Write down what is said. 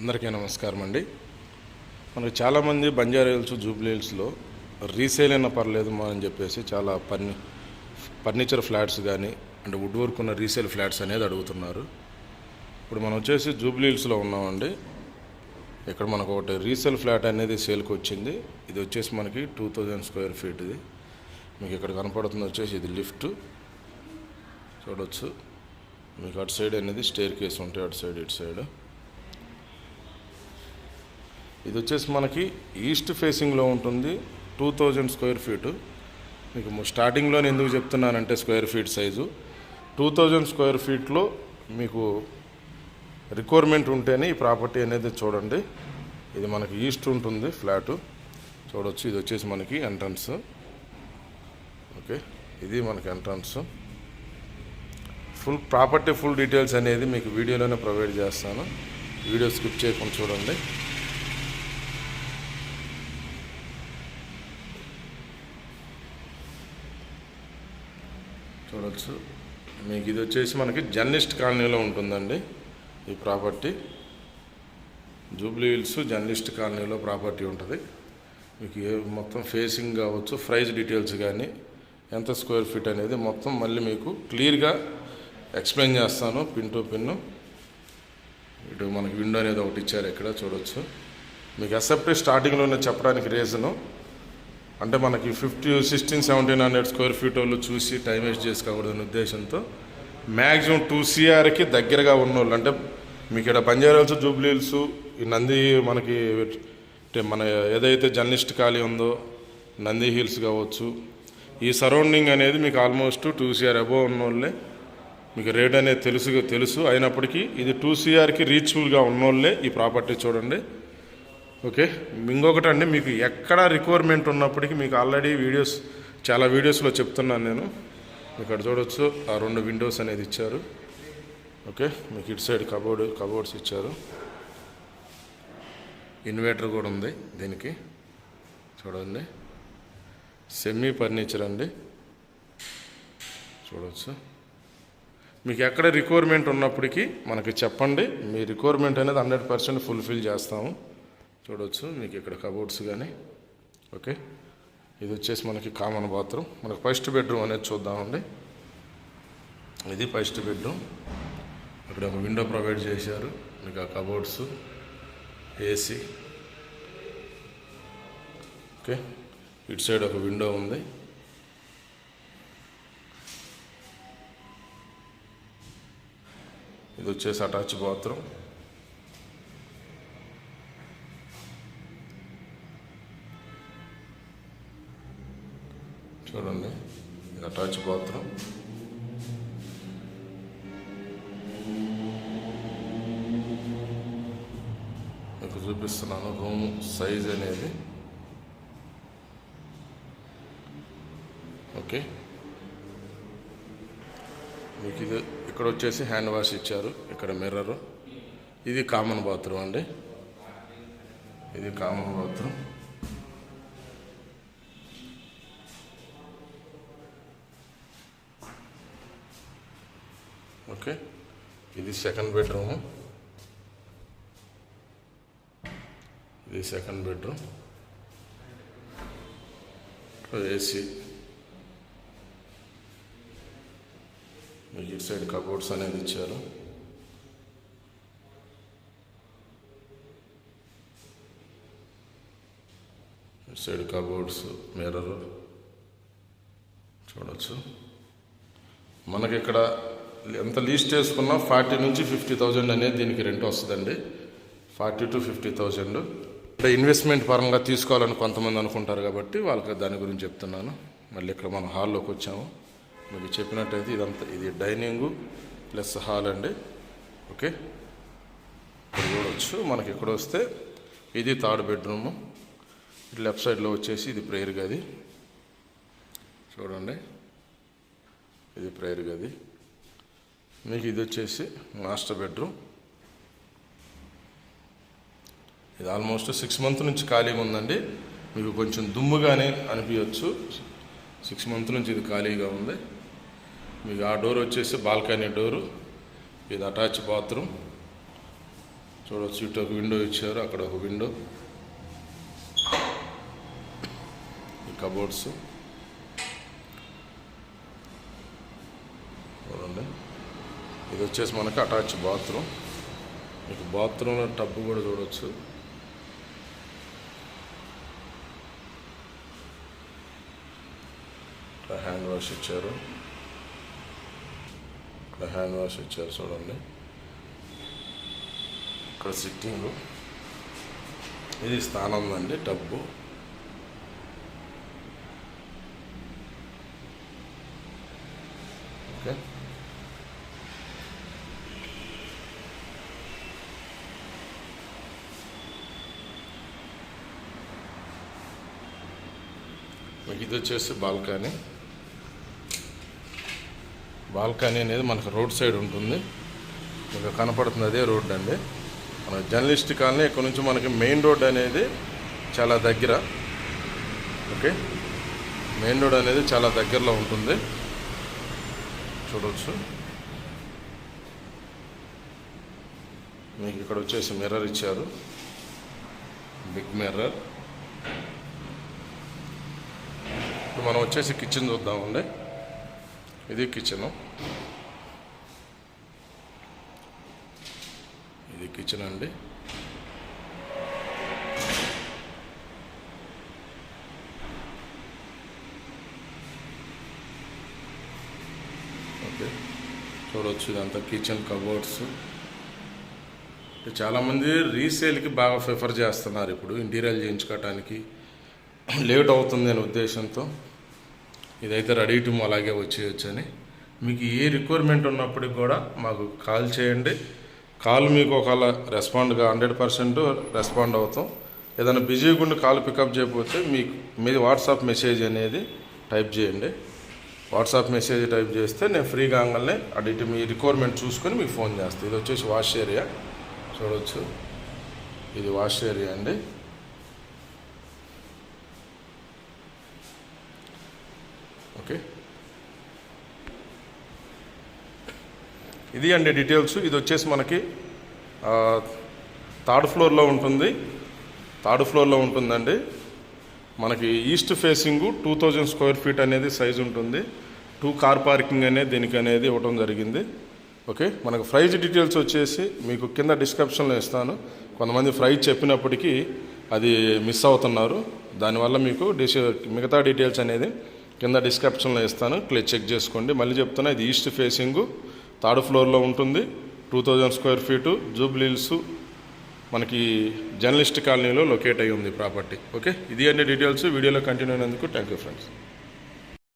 అందరికీ నమస్కారం అండి. మనకు చాలామంది బంజారా హిల్స్ జూబ్లీ హిల్స్లో రీసేల్ అయినా పర్లేదు అని చెప్పేసి చాలా ఫర్ని ఫర్నిచర్ ఫ్లాట్స్ కానీ అంటే వుడ్ వర్క్ ఉన్న రీసేల్ ఫ్లాట్స్ అనేది అడుగుతున్నారు. ఇప్పుడు మనం వచ్చేసి జూబ్లీ హిల్స్లో ఉన్నామండి. ఇక్కడ మనకు ఒకటి రీసేల్ ఫ్లాట్ అనేది సేల్కి వచ్చింది. ఇది వచ్చేసి మనకి టూ థౌజండ్ స్క్వేర్ ఫీట్ ఇది. మీకు ఇక్కడ కనపడుతుంది వచ్చేసి ఇది లిఫ్ట్. చూడవచ్చు మీకు అటు సైడ్ అనేది స్టేర్ కేస్ ఉంటాయి అటు సైడ్ ఇటు సైడ్. ఇది వచ్చేసి మనకి ఈస్ట్ ఫేసింగ్లో ఉంటుంది టూ థౌజండ్ స్క్వేర్ ఫీటు. మీకు స్టార్టింగ్లో ఎందుకు చెప్తున్నానంటే square feet size. Two thousand square ఫీట్లో మీకు రిక్వైర్మెంట్ ఉంటేనే ఈ ప్రాపర్టీ అనేది చూడండి. ఇది మనకి ఈస్ట్ ఉంటుంది ఫ్లాటు. చూడొచ్చు ఇది వచ్చేసి మనకి ఎంట్రన్స్. ఓకే ఇది మనకి entrance. Full property full details అనేది మీకు వీడియోలోనే ప్రొవైడ్ చేస్తాను. వీడియో స్కిప్ చేయకుండా చూడండి. చూడవచ్చు మీకు ఇది వచ్చేసి మనకి జర్నలిస్ట్ కాలనీలో ఉంటుందండి ఈ ప్రాపర్టీ. జూబ్లీ హిల్స్ జర్నలిస్ట్ కాలనీలో ప్రాపర్టీ ఉంటుంది. మీకు ఏ మొత్తం ఫేసింగ్ కావచ్చు ప్రైజ్ డీటెయిల్స్ కానీ ఎంత స్క్వేర్ ఫీట్ అనేది మొత్తం మళ్ళీ మీకు క్లియర్గా ఎక్స్ప్లెయిన్ చేస్తాను పిన్ టు పిన్ ఇటు మనకి విండో అనేది ఒకటి ఇచ్చారు ఇక్కడ చూడవచ్చు మీకు ఎస్ఎఫ్టీ స్టార్టింగ్లోనే చెప్పడానికి రీజను అంటే మనకి fifty sixteen seventeen hundred square feet వాళ్ళు చూసి టైం వేస్ట్ చేసుకోకూడదనే ఉద్దేశంతో మ్యాక్సిమం టూ సిఆర్కి దగ్గరగా ఉన్నోళ్ళు. అంటే మీకు ఇక్కడ బంజారాల్స్ జూబ్లీ హిల్స్ ఈ నంది మనకి అంటే మన ఏదైతే జర్నలిస్ట్ ఖాళీ ఉందో నంది హిల్స్ కావచ్చు ఈ సరౌండింగ్ అనేది మీకు ఆల్మోస్ట్ టూ సిఆర్ అబోవ్ ఉన్నోళ్ళే. మీకు రేట్ అనేది తెలుసు తెలుసు. అయినప్పటికీ ఇది టూ సిఆర్కి రీచబుల్గా ఉన్నోళ్ళే ఈ ప్రాపర్టీ చూడండి. ఓకే ఇంకొకటి అండి మీకు ఎక్కడ రిక్వైర్మెంట్ ఉన్నప్పటికీ మీకు ఆల్రెడీ వీడియోస్ చాలా వీడియోస్లో చెప్తున్నాను నేను. ఇక్కడ చూడొచ్చు ఆ రెండు విండోస్ అనేది ఇచ్చారు. ఓకే మీకు ఇటు సైడ్ కబోర్డ్ కబోర్డ్స్ ఇచ్చారు. ఇన్వర్టర్ కూడా ఉంది దీనికి. చూడండి. సెమీ ఫర్నిచర్ అండి. చూడవచ్చు మీకు ఎక్కడ రిక్వైర్మెంట్ ఉన్నప్పటికీ మనకి చెప్పండి మీ రిక్వైర్మెంట్ అనేది హండ్రెడ్ పర్సెంట్ ఫుల్ఫిల్ చేస్తాము. చూడవచ్చు మీకు ఇక్కడ కబోర్డ్స్ కానీ ఓకే? ఇది వచ్చేసి మనకి కామన్ బాత్రూమ్ మనకు ఫస్ట్ బెడ్రూమ్ అనేది చూద్దామండి. ఇది ఫస్ట్ బెడ్రూమ్ ఇక్కడ ఒక విండో ప్రొవైడ్ చేశారు. మీకు ఆ కబోర్డ్స్ ఏసీ ఓకే? ఇటు సైడ్ ఒక విండో ఉంది. ఇది వచ్చేసి అటాచ్ బాత్రూమ్ చూడండి. ఇది అటాచ్ బాత్రూమ్ మీకు చూపిస్తున్నాను రూమ్ సైజ్ అనేది. ఓకే. మీకు ఇది ఇక్కడ వచ్చేసి హ్యాండ్ వాష్ ఇచ్చారు. ఇక్కడ మిర్రరు. ఇది కామన్ బాత్రూమ్ అండి. ఇది కామన్ బాత్రూమ్. ఓకే. ఇది సెకండ్ బెడ్రూము ఇది సెకండ్ బెడ్రూమ్ ఏసీ ఇటు సైడ్ కబోర్డ్స్ అనేది ఇచ్చారు. ఇటు సైడ్ కబోర్డ్స్ మిర్రర్ చూడవచ్చు మనకి ఇక్కడ ఎంత లీస్ట్ చేసుకున్నా ఫార్టీ నుంచి ఫిఫ్టీ థౌజండ్ అనేది దీనికి రెంట్ వస్తుందండి. Forty to fifty thousand. అంటే ఇన్వెస్ట్మెంట్ పరంగా తీసుకోవాలని కొంతమంది అనుకుంటారు కాబట్టి వాళ్ళకి దాని గురించి చెప్తున్నాను. మళ్ళీ ఇక్కడ మనం హాల్లోకి వచ్చాము. మీకు చెప్పినట్టయితే ఇదంతా ఇది డైనింగు ప్లస్ హాల్ అండి. ఓకే? ఇక్కడ చూడవచ్చు మనకి ఇక్కడ వస్తే ఇది థర్డ్ బెడ్రూము ఇటు లెఫ్ట్ సైడ్లో వచ్చేసి ఇది ప్రేయర్ గది. చూడండి. ఇది ప్రేయర్ గది. మీకు ఇది వచ్చేసి మాస్టర్ బెడ్రూమ్. ఇది ఆల్మోస్ట్ సిక్స్ మంత్ నుంచి ఖాళీగా ఉందండి. మీకు కొంచెం దుమ్ముగానే అనిపించవచ్చు సిక్స్ మంత్ నుంచి ఇది ఖాళీగా ఉంది. మీకు ఆ డోర్ వచ్చేసి బాల్కనీ డోరు ఇది అటాచ్ బాత్రూమ్. చూడవచ్చు ఇటు ఒక విండో ఇచ్చారు అక్కడ ఒక విండో. ఈ కబోర్డ్స్ చూడండి ఇది వచ్చేసి మనకి అటాచ్ బాత్రూమ్. మీకు బాత్రూంలో టబ్ కూడా చూడవచ్చు హ్యాండ్ వాష్ ఇచ్చారు. ఇక్కడ హ్యాండ్ వాష్ ఇచ్చారు చూడండి. ఇక్కడ సిట్టింగ్. ఇది స్థానం అండి టబ్బు. ఓకే. ఇది వచ్చేసి బాల్కనీ. బాల్కనీ అనేది మనకు రోడ్ సైడ్ ఉంటుంది. మీకు కనపడుతుంది అదే రోడ్ అండి. మన జర్నలిస్ట్ కాలనీ ఇక్కడ నుంచి మనకి మెయిన్ రోడ్ అనేది చాలా దగ్గర. ఓకే? మెయిన్ రోడ్ అనేది చాలా దగ్గరలో ఉంటుంది. చూడవచ్చు మీకు ఇక్కడ వచ్చేసి మిర్రర్ ఇచ్చారు. బిగ్ మిర్రర్ ఇప్పుడు మనం వచ్చేసి కిచెన్ చూద్దామండి. ఇది కిచెను ఇది కిచెన్ అండి. ఓకే. చూడవచ్చు ఇదంతా కిచెన్ కబోర్డ్స్ చాలామంది రీసేల్కి బాగా ప్రిఫర్ చేస్తున్నారు ఇప్పుడు. ఇంటీరియర్ చేయించుకోవటానికి. లేట్ అవుతుంది అనే ఉద్దేశంతో. ఇదైతే రెడీ టు అలాగే వచ్చేయచ్చు అని మీకు ఏ రిక్వైర్మెంట్ ఉన్నప్పటికి కూడా మాకు కాల్ చేయండి. కాల్ మీకు ఒకవేళ రెస్పాండ్గా హండ్రెడ్ పర్సెంట్ రెస్పాండ్ అవుతాం. ఏదైనా బిజీగా గుండి కాల్ పికప్ చేయకపోతే మీకు మీది వాట్సాప్ మెసేజ్ అనేది టైప్ చేయండి. వాట్సాప్ మెసేజ్ టైప్ చేస్తే నేను ఫ్రీగా కాగానే అడిటి మీ రిక్వైర్మెంట్ చూసుకొని మీకు ఫోన్ చేస్తాను ఇది వచ్చేసి వాష్ ఏరియా. చూడవచ్చు ఇది వాష్ ఏరియా అండి. ఓకే. ఇది అండి డీటెయిల్స్. ఇది వచ్చేసి మనకి థర్డ్ ఫ్లోర్లో ఉంటుంది. థర్డ్ ఫ్లోర్లో ఉంటుందండి. మనకి east facing two thousand square feet అనేది సైజ్ ఉంటుంది. టూ కార్ పార్కింగ్ అనేది దీనికి అనేది ఇవ్వడం జరిగింది. ఓకే. మనకు ప్రైజ్ డీటెయిల్స్ వచ్చేసి మీకు కింద డిస్క్రిప్షన్లో ఇస్తాను. కొంతమంది ప్రైజ్ చెప్పినప్పటికీ అది మిస్ అవుతున్నారు. దానివల్ల మీకు డిస్ మిగతా డీటెయిల్స్ అనేది కింద డిస్క్రిప్షన్లో ఇస్తాను. క్లిక్ చెక్ చేసుకోండి. మళ్ళీ చెప్తున్నా ఇది ఈస్ట్ ఫేసింగ్ థర్డ్ ఫ్లోర్లో ఉంటుంది. Two thousand square feet Jubilee Hills మనకి జర్నలిస్ట్ కాలనీలో లొకేట్ అయి ఉంది ప్రాపర్టీ ఓకే ఇది అన్ని డీటెయిల్స్ వీడియోలో కంటిన్యూ అయినందుకు థ్యాంక్ యూ ఫ్రెండ్స్